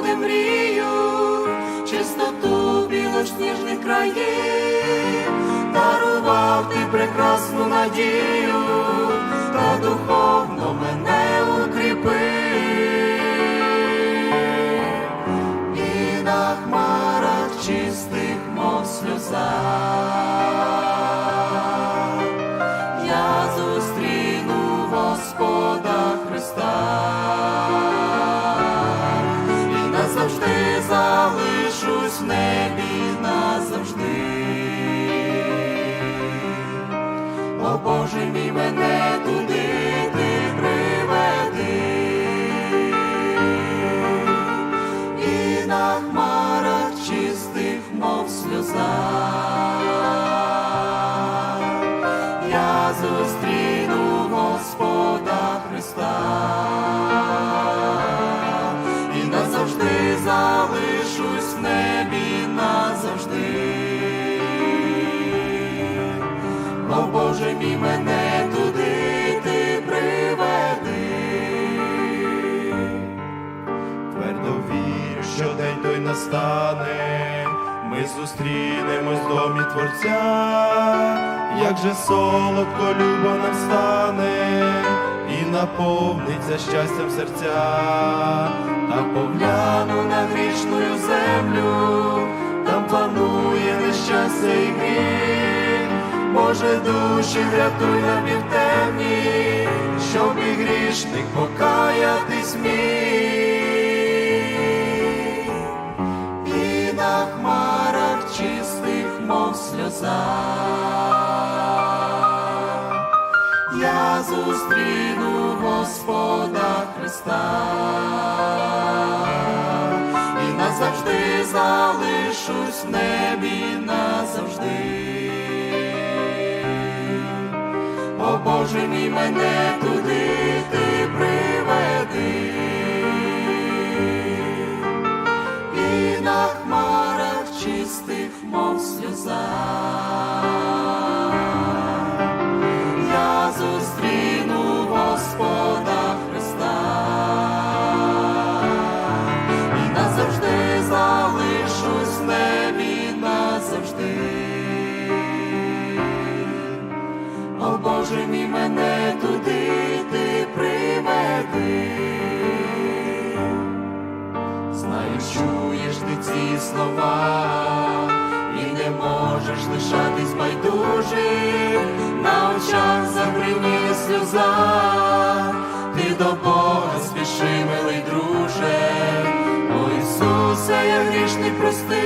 Господи, мрію, чистоту білосніжних країв, дарував ти прекрасну надію, та духовно мене укріпи. І на хмарах чистих, мов сльоза, Боже мій мене туди приведи, і на хмарах чистих, мов сльоза, я зустріну Господа Христа. І назавжди залишусь в небі О Боже мій мене туди ти приведи. Твердо вірю, що день той настане, ми зустрінемось в домі Творця, як же солодко любов нам стане, і наповниться щастям серця, та Гляну на грішною землю, там планує нещастя і гріх. Боже душі, врятуй нам і в темні, щоб і грішник покаятись міг. І на хмарах чистих, мов сльоза. Я зустріну Господа Христа і назавжди залишусь в небі назавжди. Боже мій мене туди ти приведи. І на хмарах чистих, мов сльоза. Я зустріну Господа Христа і назавжди залишусь в небі назавжди. Ці слова, і не можеш лишатись байдужим, на очах загриміє сльоза, ти до Бога спіши, милий друже, о Ісусе, я грішний прости,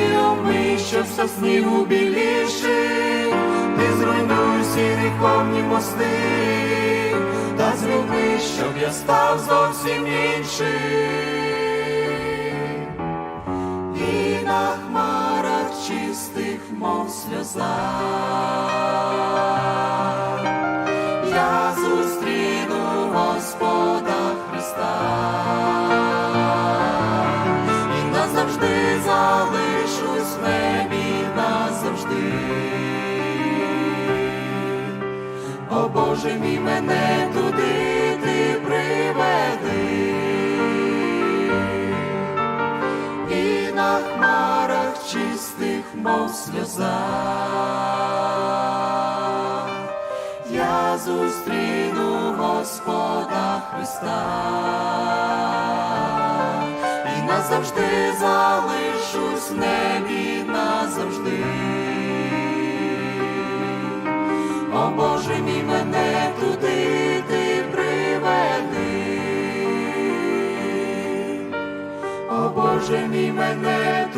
і омий, щоб все снігу біліший, ти зруйнуй всі гріховні мости, та зроби, щоб я став зовсім іншим. Мов сльоза. Я зустріну Господа Христа і назавжди залишусь в небі назавжди. О Боже мій мене туди ти приведи. І на хмарах чистих, мов сльоза. Я зустріну Господа Христа і назавжди залишусь в небі назавжди. О Боже мій мене туди ти приведи. О Боже мій мене